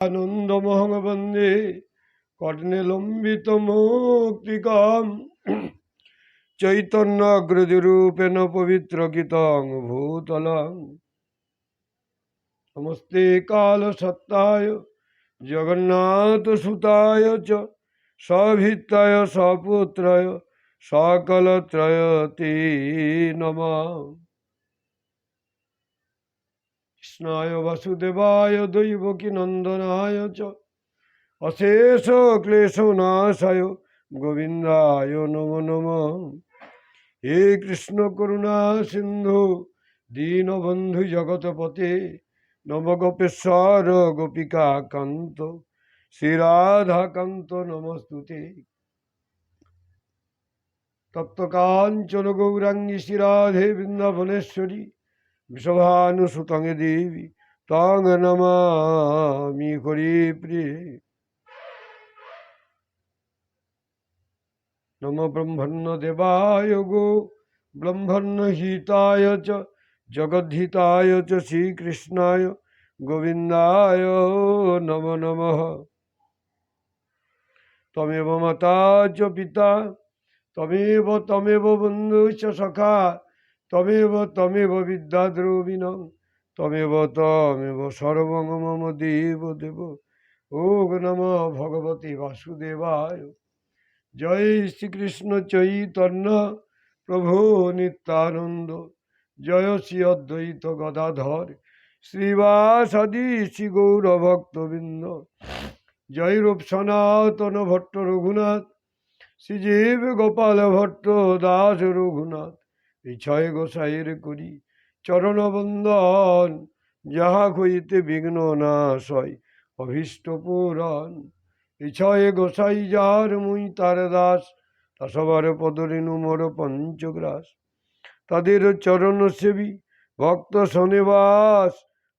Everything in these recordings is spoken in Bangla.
আনন্দমহং বন্দে কর্ণেলম্বিতমৌক্তিকাম চৈতন্যগ্রজরূপেণ পবিত্র গীতং ভূতলং। নমস্তে কালসত্তায়, জগন্নাথসুতায় চ, সভিত্তায় সপুত্রায়, সকলত্রয়তে নমঃ। কৃষ্ণায় বাসুদেবায় দৈবকী নন্দনায় চ। অশেষ ক্লেশনাশায় গোবিন্দায় নম নম। হে কৃষ্ণ করুণা সিন্ধু, দীনবন্ধু জগৎপতে নব গোপেশ্বর গোপিকা কান্ত শ্রীরাধাকান্ত নমস্তুতে। তপ্তকাঞ্চন গৌরাঙ্গী শ্রীরাধে বৃন্দাবনেশ্বরী। বিষভানুসুতং দেবী, তং নমামি হরি প্রিয়ে। নম ব্রহ্মণ্য দেবায় গো, ব্রহ্মণ্য হিতায় চ, জগদ্ধিতায় চ, শ্রীকৃষ্ণায় গোবিন্দায় নম নমঃ। তমেব মাতা চ পিতা, তমেব তমেব বন্ধু চ সখা তমেব তমেব বিদ্যাদ্রবিণ, তমেব তমেব সর্বং মম দেব দেব। ও নম ভগবতে বাসুদেবায়। জয় শ্রীকৃষ্ণ চৈতন্য প্রভু নিত্যানন্দ। জয় শ্রী অদ্বৈত গদাধর। শ্রীবাসাদি শ্রী গৌর ভক্তবৃন্দ জয় রূপ সনাতন ভট্ট রঘুনাথ। শ্রীজীব গোপাল ভট্ট দাস রঘুনাথ। এই ছয় গোসাইয়ের করি। চরণ বন্দন যাহা হইতে বিঘ্ন নাশ হয়, অভীষ্ট পুরাণ। এই গোসাই যার মুই তার দাস, তা সবার পদরেণু মোর পঞ্চগ্রাস। তাদের চরণ সেবী, ভক্ত শনিবাস,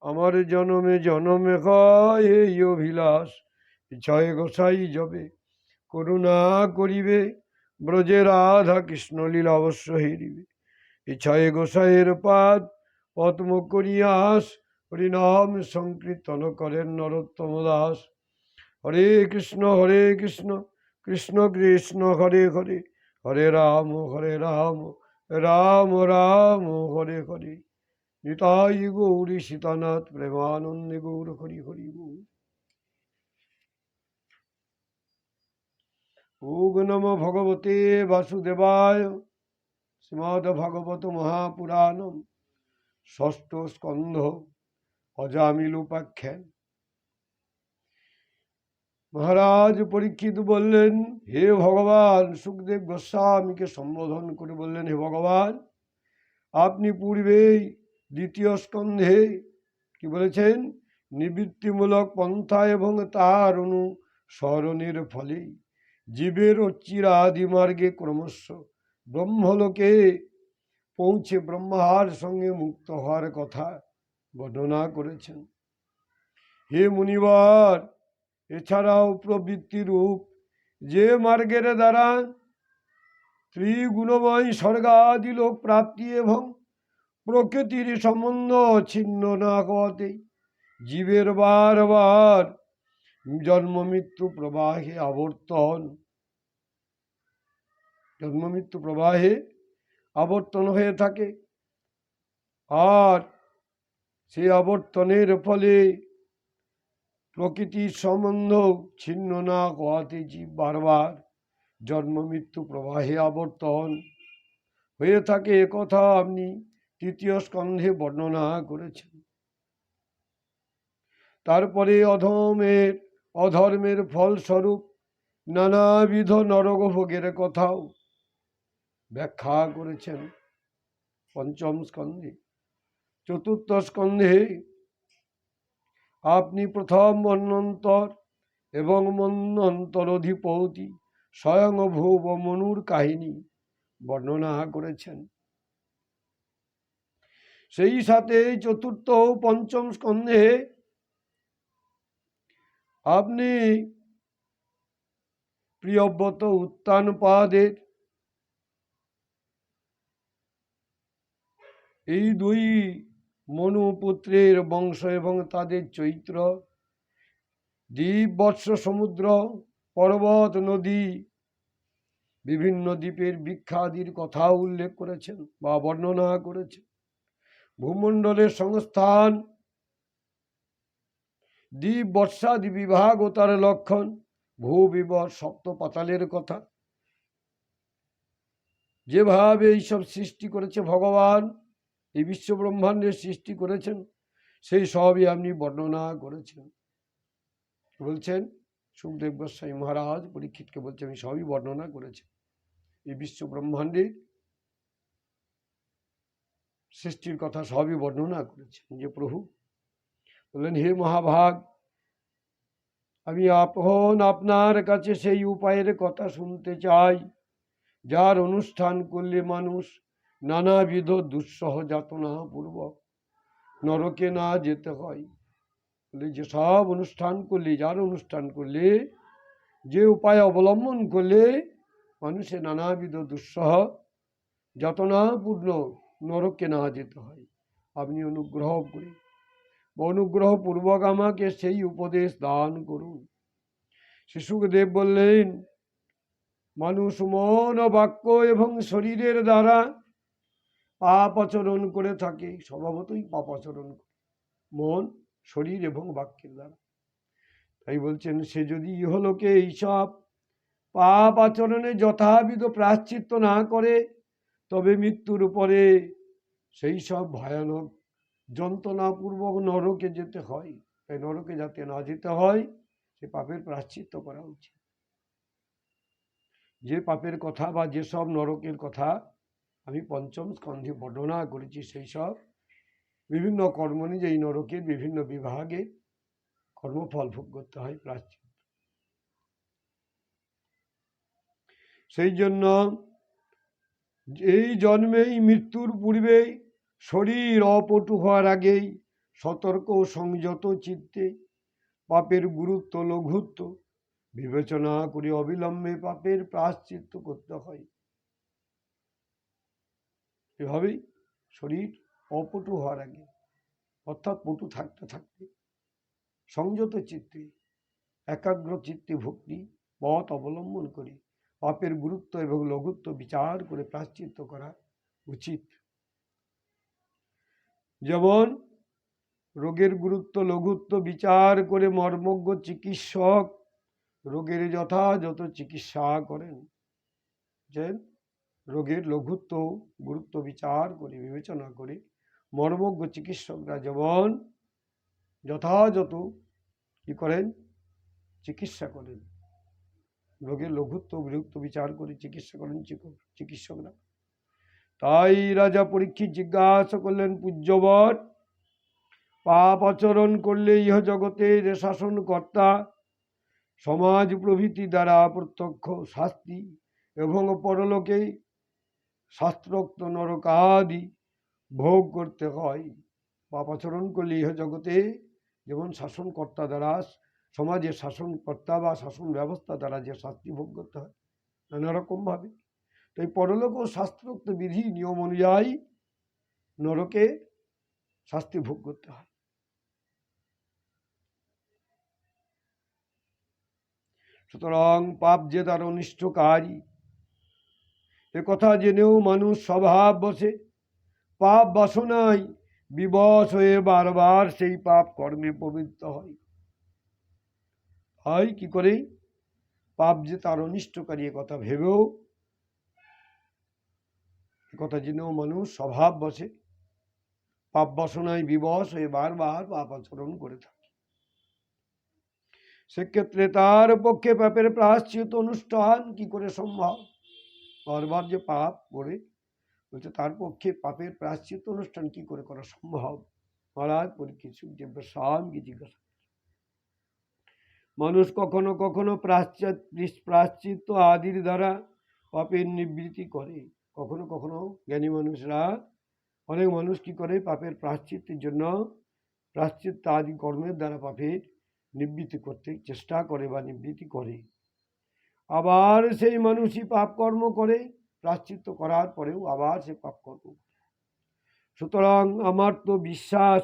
আমার জনমে জনমে হয় অভিলাষ। ছয় গোসাই যবে করুণা করিবে, ব্রজে রাধা কৃষ্ণ লীলা অবশ্য হেরিবে। এই ছয় গোসাইয়ের পাদ, পদ্ম করিয়াস, হরিনাম সংকীর্তন করেন নরোত্তম দাস। হরে কৃষ্ণ হরে কৃষ্ণ কৃষ্ণ কৃষ্ণ, হরে হরে হরে রাম হরে রাম রাম রাম, হরে হরে। নিতাই গৌরী সীতানাথ, প্রেমানন্দে গৌর হরি হরি গৌর নম ভগবতে বাসুদেবায় শ্রীমদ ভাগবত মহাপুরাণম। ষষ্ঠ স্কন্ধ অজামিলুপাখ্যান। মহারাজ পরীক্ষিত বললেন, হে ভগবান, সুখদেব গোস্বামীকে সম্বোধন করে বললেন, হে ভগবান, আপনি পূর্বেই দ্বিতীয় স্কন্ধে কি বলেছেন? নিবৃত্তিমূলক পন্থা এবং তার অনুসরণের ফলে জীবের চিরাদি মার্গে ক্রমশ ব্রহ্মলোকে পৌঁছে ব্রহ্মার সঙ্গে মুক্ত হওয়ার কথা বর্ণনা করেছেন। হে মুনিবার, এছাড়াও প্রবৃত্তি রূপ যে মার্গের দ্বারা ত্রিগুণময় স্বর্গাদি লোক প্রাপ্তি এবং প্রকৃতির সম্বন্ধ ছিন্ন না হওয়াতে জীবের বারবার জন্ম মৃত্যু প্রবাহে আবর্তন জন্ম মৃত্যু প্রবাহে আবর্তন হয়ে থাকে। আর সেই আবর্তনের ফলে প্রকৃতির সম্বন্ধ ছিন্ন না হওয়াতে জীব বারবার জন্ম মৃত্যু প্রবাহে আবর্তন হয়ে থাকে কথা আপনি তৃতীয় স্কন্ধে বর্ণনা করেছেন। তারপরে অধমের, অধর্মের ফলস্বরূপ নানাবিধ নরকভোগের কথাও ব্যাখ্যা করেছেন পঞ্চম স্কন্ধে। চতুর্থ স্কন্ধে আপনি প্রথম মন্বন্তর এবং মন্বন্তর অধিপতি স্বয়ং ভুব মনুর কাহিনী বর্ণনা করেছেন। সেই সাথে চতুর্থ ও পঞ্চম স্কন্ধে আপনি প্রিয়ব্রত উত্তানপাদের এই দুই মনুপুত্রের বংশ এবং তাদের চৈত্র। দ্বীপ বৎস সমুদ্র, পর্বত, নদী বিভিন্ন দ্বীপের বৃক্ষাদির কথা উল্লেখ করেছেন বা বর্ণনা করেছেন। ভূমণ্ডলের সংস্থান দ্বীপ বর্ষাদি বিভাগ ও তার লক্ষণ ভূ বিবর সপ্ত পাতালের কথা। যেভাবে এইসব সৃষ্টি করেছে ভগবান এই বিশ্ব ব্রহ্মাণ্ডের সৃষ্টি করেছেন, সেই সবই আপনি বর্ণনা করেছেন। বলছেন, সুখদেব গোস্বামী মহারাজ পরীক্ষিতকে বলছে আমি সবই বর্ণনা করেছি। এই বিশ্ব ব্রহ্মাণ্ডের সৃষ্টির কথা সবই বর্ণনা করেছেন, যে প্রভু। বললেন, হে মহাভাগ, আমি আপন আপনার কাছে সেই উপায়ের কথা শুনতে চাই, যার অনুষ্ঠান করলে মানুষ নানাবিধ দুঃসহ যাতনা পূর্বক নরকে না যেতে হয়। বলে যে সব অনুষ্ঠান করলে, যার অনুষ্ঠান করলে, যে উপায় অবলম্বন করলে মানুষের নানাবিধ দুঃসহ যাতনাপূর্ণ নরকে না যেতে হয়। আপনি অনুগ্রহ করে, অনুগ্রহপূর্বক আমাকে সেই উপদেশ দান করুন। শিশুদেব বললেন, মানুষ মন বাক্য এবং শরীরের দ্বারা পাপ আচরণ করে থাকে, স্বভাবতই পাপ আচরণ করে। মন, শরীর এবং বাক্যের দ্বারা। তাই বলছেন, সে যদি ইহলোকে এইসব পাপ আচরণে যথাবিধ প্রাশ্চিত্য না করে, তবে মৃত্যুর উপরে সেই সব ভয়ানক যন্ত্রণাপূর্বক নরকে যেতে হয়। তাই নরকে যাতে না যেতে হয়, সে পাপের প্রাশ্চিত্য করা উচিত। যে পাপের কথা বা যেসব নরকের কথা আমি পঞ্চম স্কন্ধে বর্ণনা করেছি সেই সব। বিভিন্ন কর্ম নিয়ে এই নরকের বিভিন্ন বিভাগে কর্মফল ভোগ করতে হয় প্রাশ্চিত্য সেই জন্য এই জন্মেই মৃত্যুর পূর্বেই শরীর অপটু হওয়ার আগেই সতর্ক সংযত চিত্তে পাপের গুরুত্ব লঘুত্ব বিবেচনা করে অবিলম্বে পাপের প্রাশ্চিত্য করতে হয়। এভাবেই শরীর অপটু হওয়ার আগে, অর্থাৎ পটু থাকতে থাকতে, সংযত চিত্তে, একাগ্র চিত্তে ভক্তি, পথ অবলম্বন করে পাপের গুরুত্ব এবং লঘুত্ব বিচার করে প্রাশ্চিত্য করা উচিত। যেমন, রোগের গুরুত্ব, লঘুত্ব বিচার করে মর্মজ্ঞ চিকিৎসক রোগের যথাযথ চিকিৎসা করেন। যে রোগের লঘুত্ব, গুরুত্ব বিচার করে, বিবেচনা করে। মর্মজ্ঞ চিকিৎসকরা যেমন যথাযথ কি করেন? চিকিৎসা করেন। রোগের লঘুত্ব, বিরুক্ত বিচার করে, চিকিৎসা করেন চিকিৎসকরা। তাই রাজা পরীক্ষিত জিজ্ঞাসা করলেন, পূজ্যবর, পাপ আচরণ করলে ইহ জগতের শাসনকর্তা সমাজ প্রভৃতি দ্বারা প্রত্যক্ষ শাস্তি এবং পরলোকে শাস্ত্রোক্ত নরকাদি ভোগ করতে হয়। পাপ আচরণ করলে ইহ জগতে যেমন শাসনকর্তা দ্বারা সমাজের শাসনকর্তা বা শাসন ব্যবস্থা দ্বারা যে শাস্তি ভোগ করতে হয়, নানা রকমভাবে। তো এই পরলোক ও শাস্ত্রোক্ত বিধি, নিয়ম অনুযায়ী নরকে শাস্তি ভোগ করতে হয়। সুতরাং পাপ যে তার অনিষ্টকারী কথা জেনেও মানুষ স্বভাব বসে। পাপ বাসনায় বিবশ হয়ে বারবার সেই পাপ কর্মে প্রবৃত্ত হয়। হয় কি করে? পাপ যে তার অনিষ্টকারী কথা ভেবেও কথা জেনেও মানুষ স্বভাব বসে। পাপ বাসনায় বিবশ হয়ে বারবার পাপ আচরণ করে থাকে। সেক্ষেত্রে তার পক্ষে পাপের প্রাশ্চিত অনুষ্ঠান কি করে সম্ভব? বারবার যে পাপ করে। বলছে, তার পক্ষে পাপের প্রাশ্চিত অনুষ্ঠান কি করে করা সম্ভব? মহারাজ পরীক্ষিত গোস্বামীকে জিজ্ঞাসা মানুষ কখনো কখনো প্রাশ্চাত প্রাশ্চিত্য আদির দ্বারা পাপের নিবৃত্তি করে। কখনো কখনো জ্ঞানী মানুষরা, অনেক মানুষ কি করে পাপের প্রাশ্চিত্যের জন্য প্রাশ্চিত্য আদি কর্মের দ্বারা পাপের নিবৃত্তি করতে চেষ্টা করে বা নিবৃত্তি করে। আবার সেই মানুষই পাপ কর্ম করে প্রাশ্চিত্য করার পরেও আবার সে পাপ কর্ম সুতরাং আমার তো বিশ্বাস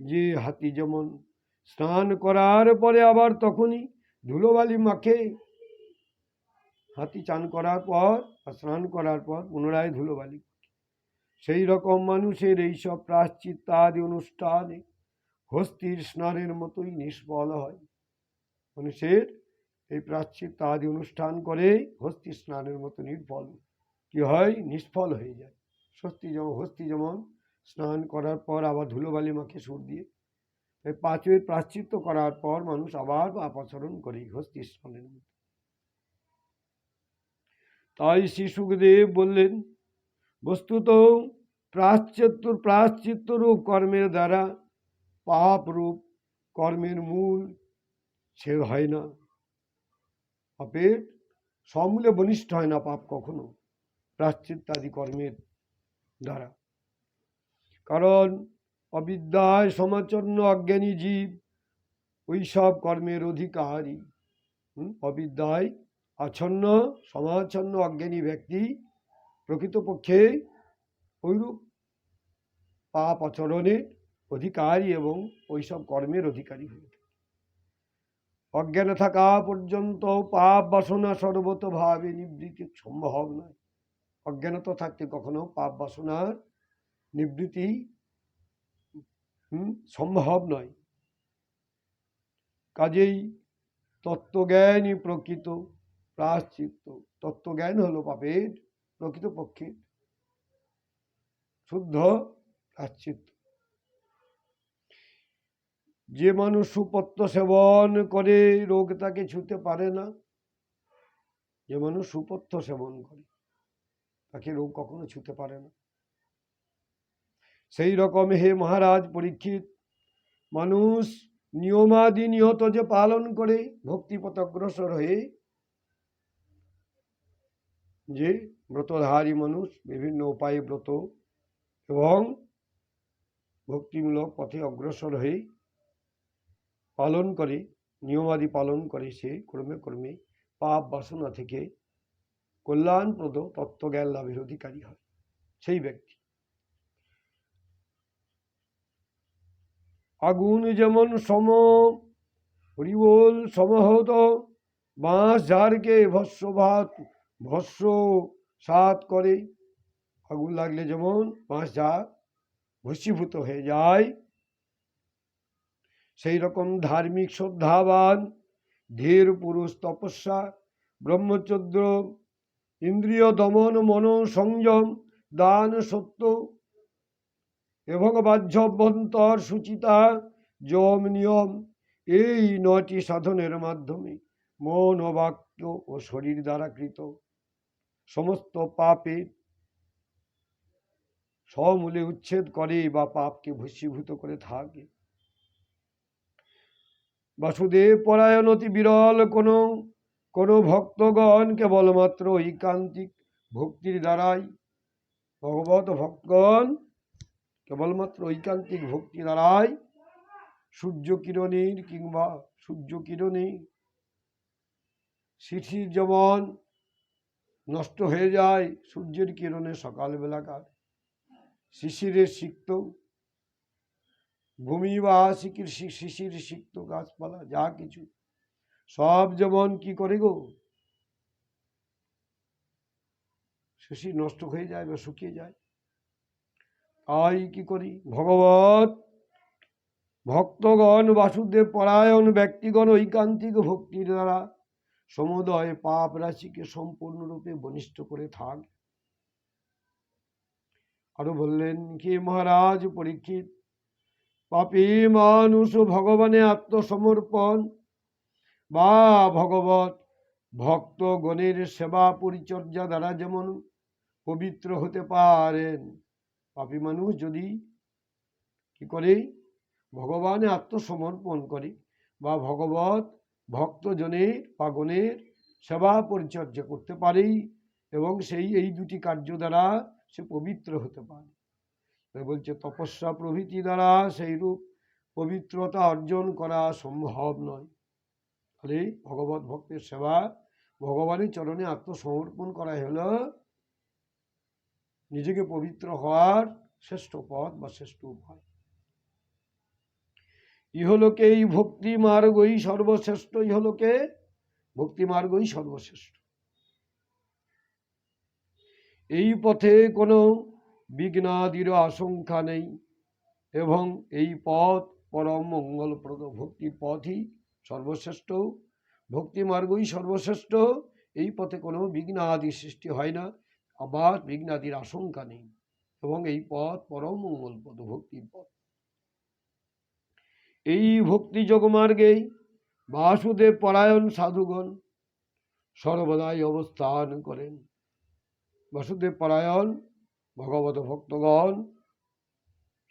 যে হাতি যেমন স্নান করার পরে আবার তখনই ধুলোবালি মাখে। হাতি চান করার পর স্নান করার পর পুনরায় ধুলোবালি সেই রকম মানুষের এইসব প্রাশ্চিত্তাদি অনুষ্ঠানে হস্তির স্নানের মতোই নিষ্ফল হয়। মানুষের এই প্রাশ্চিত্তাদি অনুষ্ঠান করে, হস্তি স্নানের মতো নির্ফল কি হয়? নিষ্ফল হয়ে যায়। স্বস্তি যেমন, হস্তি যেমন, স্নান করার পর আবার ধুলোবালি মাখে সুর দিয়ে। এই পাঁচের প্রাশ্চিত্য করার পর মানুষ আবার পাপ আচরণ করে হস্তি স্নানের মতো। তাই শ্রী সুখদেব বললেন, বস্তুত প্রাশ্চিত্য প্রাশ্চিত্য রূপ কর্মের দ্বারা পাপ রূপ কর্মের মূল ছেদ হয় না। পাপের সমূলে বনিষ্ঠ হয় না পাপ কখনো প্রাশ্চিত্যাদি কর্মের দ্বারা। কারণ অবিদ্যায় সমাচন্ন অজ্ঞানী জীব ওই সব কর্মের অধিকারী। অবিদ্যায় আচ্ছন্ন, সমাচ্ছন্ন অজ্ঞানী ব্যক্তি প্রকৃতপক্ষে ওইরূপ পাপ আচরণের অধিকারী এবং ওইসব কর্মের অধিকারী হয়ে অজ্ঞান থাকা পর্যন্ত পাপ বাসনা সর্বতভাবে নিবৃত্তি সম্ভব নয়। অজ্ঞানত থাকতে কখনো পাপ বাসনার নিবৃত্তি সম্ভব নয়। কাজেই তত্ত্বজ্ঞানই প্রকৃত প্রাশ্চিত্য তত্ত্বজ্ঞান হলো পাপের প্রকৃতপক্ষে শুদ্ধ প্রাশ্চিত্য যে মানুষ সুপত্য সেবন করে, রোগ তাকে ছুতে পারে না। যে মানুষ সুপথ্য সেবন করে, তাকে রোগ কখনো ছুতে পারে না। সেই রকম হে মহারাজ পরীক্ষিত, মানুষ নিয়মাদি নিয়ত যে পালন করে ভক্তিপথ অগ্রসর হয়ে, যে ব্রতধারী মানুষ, বিভিন্ন উপায়ে ব্রত এবং ভক্তিমূলক পথে অগ্রসর হয়ে পালন করে, নিয়মাদি পালন করে সে ক্রমে ক্রমে পাপ বাসনা থেকে কল্যাণপ্রদ তত্ত্বজ্ঞান লাভের অধিকারী হয় সেই ব্যক্তি। আগুন যেমন সম, হরিবোল সমহত, বাঁশ ঝাড়কে ভস্য ভাত ভস্য সাত করে। আগুন লাগলে যেমন বাঁশ ঝাড় ভস্মীভূত হয়ে যায় সেই রকম ধার্মিক শ্রদ্ধাবান, ধীর পুরুষ তপস্যা, ব্রহ্মচর্য, ইন্দ্রিয় দমন, মন সংযম, দান সত্য, এবং বাহ্যভ্যন্তর সুচিতা, যম নিয়ম, এই নটি সাধনের মাধ্যমে মন ও বাক্য ও শরীর দ্বারা কৃত। সমস্ত পাপের সমূলে উচ্ছেদ করে বা পাপকে ভস্মীভূত করে থাকে। বাসুদেব পরায়ণ অতি বিরল কোনো কোনো ভক্তগণ কেবলমাত্র ঐকান্তিক ভক্তির দ্বারাই। ভগবত ভক্তগণ কেবলমাত্র ঐকান্তিক ভক্তি দ্বারাই সূর্য কিরণের কিংবা সূর্য কিরণে শিশির যেমন নষ্ট হয়ে যায় সূর্যের কিরণে সকালবেলাকার। শিশিরের সিক্ত ভূমি বা শিকির শিশির সিক্ত গাছপালা, যা কিছু। সব যেমন কি করে গো? শিশির নষ্ট হয়ে যায় বা শুকিয়ে যায়। তাই কি করি? ভগবত ভক্তগণ, বাসুদেব পরায়ণ, ব্যক্তিগণ ঐকান্তিক ভক্তির দ্বারা সমুদয় পাপ রাশিকে সম্পূর্ণরূপে বনিষ্ঠ করে থাক। আরও বললেন, কি মহারাজ পরীক্ষিত পাপী মানুষ ভগবানে আত্মসমর্পণ। বা ভগবত ভক্তগণের সেবা পরিচর্যা দ্বারা যেমন পবিত্র হতে পারেন। পাপী মানুষ যদি কি করে? ভগবানে আত্মসমর্পণ করে বা ভগবত ভক্তজনের বা গণের সেবা পরিচর্যা করতে পারেই এবং সেই, এই দুটি কার্য দ্বারা সে পবিত্র হতে পারে। তাই বলছে, তপস্যা প্রভৃতি দ্বারা সেই রূপ পবিত্রতা অর্জন করা সম্ভব নয়। ফলে ভগবত ভক্তের সেবা ভগবানের চরণে আত্মসমর্পণ করা হলো নিজেকে পবিত্র হওয়ার শ্রেষ্ঠ পথ বা শ্রেষ্ঠ উপায়। ইহলোকে এই ভক্তি মার্গই সর্বশ্রেষ্ঠ, ইহলোকে ভক্তি মার্গই সর্বশ্রেষ্ঠ। এই পথে কোনো বিঘ্নাদির আশঙ্কা নেই। এবং এই পথ পরম মঙ্গলপ্রদ ভক্তি পথই সর্বশ্রেষ্ঠ। ভক্তি মার্গই সর্বশ্রেষ্ঠ। এই পথে কোনো বিঘ্ন আদি সৃষ্টি হয় না। আবার বিঘ্নাদির আশঙ্কা নেই। এবং এই পথ পরম মঙ্গলপদ ভক্তির পথ। এই ভক্তি যোগমার্গেই বাসুদেব পরায়ণ সাধুগণ সর্বদাই অবস্থান করেন। বাসুদেব পরায়ণ ভগবত ভক্তগণ,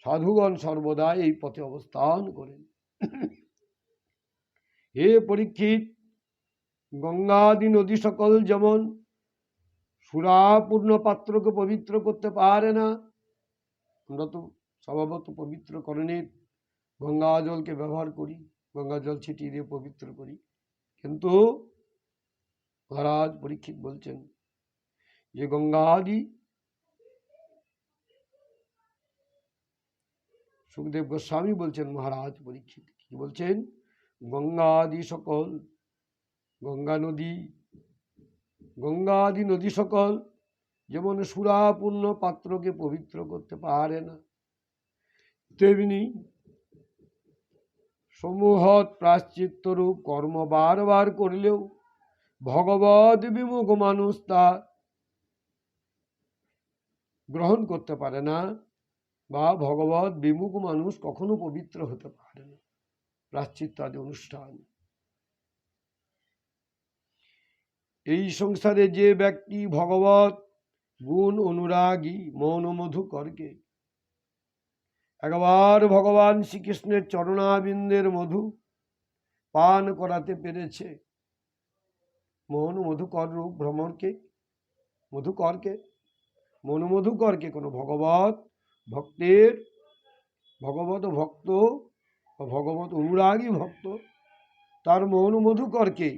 সাধুগণ সর্বদাই এই পথে অবস্থান করেন। হে পরীক্ষিত, গঙ্গাদি নদী সকল যেমন সুরাপূর্ণ পাত্রকে পবিত্র করতে পারে না, আমরা তো স্বভাবত পবিত্র করণের গঙ্গা জলকে ব্যবহার করি, গঙ্গা জল ছিটিয়ে দিয়ে পবিত্র করি। কিন্তু মহারাজ পরীক্ষিত বলছেন যে গঙ্গা আদি সুখদেব গোস্বামী বলছেন, মহারাজ পরীক্ষিত। কি বলছেন? গঙ্গা আদি সকল, গঙ্গা নদী গঙ্গা আদি নদী সকল যেমন সুরাপূর্ণ পাত্রকে পবিত্র করতে পারে না, তেমনি সমূহৎ প্রাশ্চিত্যরূপ কর্ম বারবার করলেও ভগবত বিমুখ মানুষ তা গ্রহণ করতে পারে না। বা ভগবত বিমুখ মানুষ কখনো পবিত্র হতে পারে না। প্রাশ্চিত্য আদি অনুষ্ঠান। এই সংসারে যে ব্যক্তি ভগবত গুণ অনুরাগী, মৌন মধু করকে, একবার ভগবান শ্রীকৃষ্ণের চরণাবিন্দের মধু পান করাতে পেরেছে। মন মধুকর রূপ ভ্রমণকে মধুকরকে মন মধুকরকে কোনো ভগবত ভক্তের ভগবত ভক্ত ভগবত অনুরাগী ভক্ত, তার মন মধুকরকে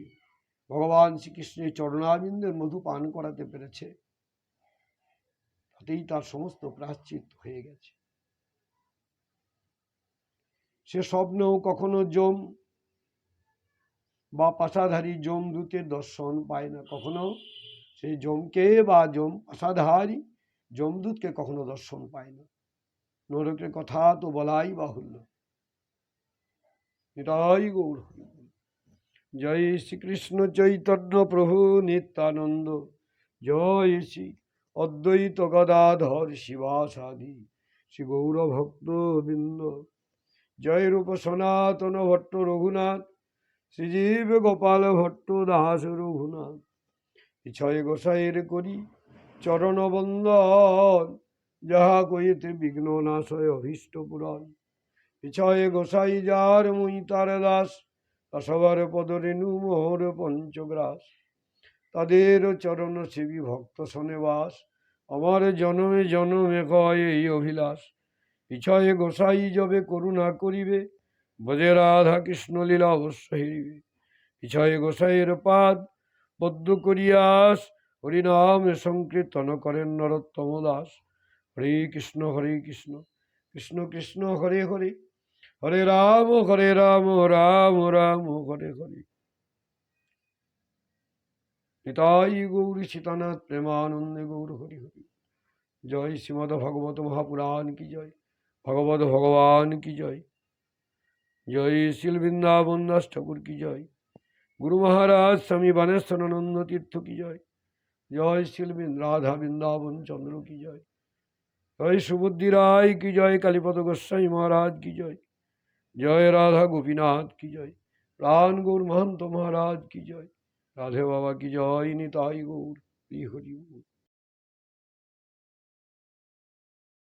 ভগবান শ্রীকৃষ্ণের চরণাবিন্দের মধু পান করাতে পেরেছে। তাতেই তার সমস্ত প্রাশ্চিত হয়ে গেছে। সে স্বপ্ন কখনো জম বা পাশাধারী জম দূতের দর্শন পায় না। কখনো সেই জমকে বা জম পাশাধারী জমদূতকে কখনো দর্শন পায় না। নরকের কথা তো বলাই বাহুল্য। এটাই গৌর জয় শ্রীকৃষ্ণ চৈতন্য প্রভু নিত্যানন্দ। জয় শ্রী অদ্বৈত গদাধর শিবাসাদি। শ্রী গৌর ভক্ত বৃন্দ। জয় রূপ সনাতন ভট্ট রঘুনাথ। শ্রীজীব গোপাল ভট্ট দাস রঘুনাথ। ইছয় গোসাইয়ের করি চরণ বন্দন। যাহা কইতে বিঘ্ন নাশয় অভীষ্ট পুরাণ। ইছয় গোসাই যার মুই তার দাস আসবার পদরেণু মোহর পঞ্চগ্রাস। তাদের চরণ সেবী ভক্ত শোনেবাস আমার জনমে জনমে কয় এই অভিলাষ। ইছয়ে গোসাই যবে করুণা করিবে বোধে রাধা কৃষ্ণ লীলা অবশ্য হেরিবে। ইছয়ে গোসাইয়ের পাদ পদ্ম করিয়াস, হরিনামে সংকীর্তন করেন নরোত্তম দাস হরে কৃষ্ণ হরে কৃষ্ণ কৃষ্ণ কৃষ্ণ, হরে হরে হরে রাম হরে রাম রাম রাম, হরে হরে। নিতাই গৌরী সীতানাথ প্রেমানন্দে গৌর হরি হরি। জয় শ্রীমদ ভগবত মহাপুরাণ কি জয়, ভগবত ভগবান কি জয়। জয় শিল বৃন্দাবন দাস ঠাকুর কি জয়, গুরু মহারাজ স্বামী বানেশ্বরানন্দ তীর্থ কি জয়। জয় শিল রাধা বৃন্দাবন চন্দ্র কি জয়। জয় সুবুদ্ধি রায় কি জয়? কালীপদ গোস্বাই মহারাজ কি জয়? জয় রাধা গোপীনাথ কি জয়? প্রাণ গৌর মহন্ত মহারাজ কি জয়? রাধে বাবা কি জয়? নিতাই গৌর, হরি হরি